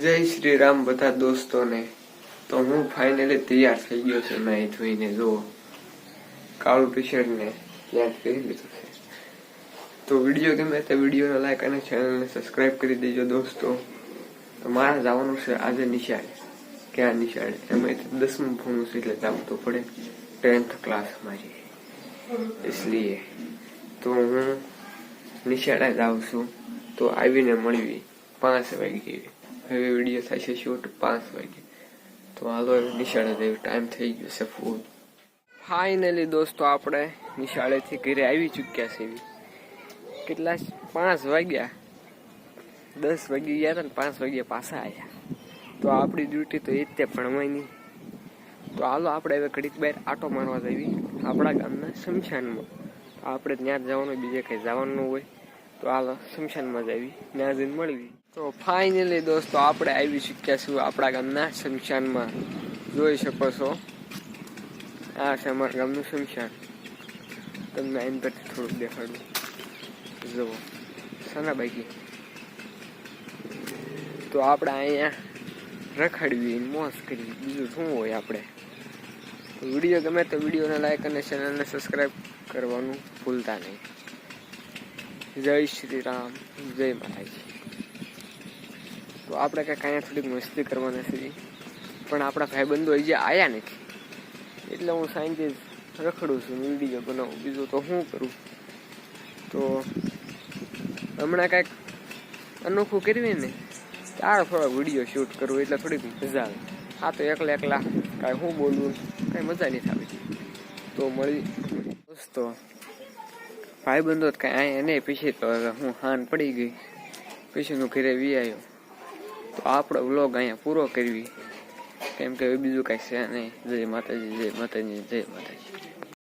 જય શ્રી રામ બધા દોસ્તોને. તો હું ફાઇનલી તૈયાર થઈ ગયો છું નહીં ધોઈને જુઓ, કાળું ટી શર્ટને યાદ કરી લીધું છે. તો વીડિયો ગમે તે વિડીયોને લાઈક અને ચેનલને સબસ્ક્રાઈબ કરી દેજો દોસ્તો. તો મારે જવાનું છે આજે નિશાળ. ક્યાં નિશાળ? એમાં દસમું ભણું છે એટલે જવું તો પડે. ટેન્થ ક્લાસ મારી એટલે તો હું નિશાળે જાઉં છું. તો આવીને મળવી પાંચ વાગી વાગે હવે વીડિયો છે શૂટ પાંચ વાગે. તો હાલો હવે નિશાળે જઈએ. ટાઈમ થઈ ગયો છે ફૂલ ફાઇનલી દોસ્તો આપણે નિશાળેથી ઘરે આવી ચૂક્યા છે કેટલા પાંચ વાગ્યા. દસ વાગે ગયા હતા ને પાંચ વાગ્યા પાછા આવ્યા તો આપણી ડ્યુટી તો એ જ તે ભણવાની. તો હાલો આપણે હવે ઘડીક બહાર આટો મારવા જઈએ. આપણા ગામના શમશાનમાં. આપણે ત્યાં જવાનું, બીજે કંઈ જવાનું હોય. તો હાલો શમશાનમાં જ આવી. જઈને મળવી. તો ફાઇનલી દોસ્તો, આપણે આવી શક્યા છું આપણા ગામના શમશાનમાં જોઈ શકો છો. આ છે અમારા ગામનું શમશાન. તમને આઈન પરથી થોડુંક દેખાડું. જુઓ. સાના બાકી તો આપણે અહીંયા રખડવી, મોજ કરવી. બીજું શું હોય આપણે? વીડિયો ગમે તો વિડીયોને લાઈક અને ચેનલને સબસ્ક્રાઈબ કરવાનું ભૂલતા નહીં. જય શ્રી રામ જય માતાજી. તો આપણે કાંઈક અહીંયા થોડીક મસ્તી કરવાના છે પણ આપણા ભાઈબંધો હજી આવ્યા નથી. એટલે હું સાંજે રખડું છું, વીડિયો બનાવું. બીજું તો શું કરું? તો હમણાં કાંઈક અનોખું કરવી ને, તારે થોડો વીડિયો શૂટ કરવો એટલે થોડીક મજા આવે. આ તો એકલા એકલા કાંઈ હું બોલવું, કાંઈ મજા નહીં થતી તો મળી દોસ્તો ભાઈબંધો જ કાંઈ અહીંયા નહીં. પછી તો હવે હું હાન પડી ગઈ. પછીનું ઘરે વી આવ્યો તો આપણો વ્લોગ અહીંયા પૂરો કરવી. કેમ કે બીજું કાંઈ છે નહીં. જય માતાજી જય માતાજી જય માતાજી.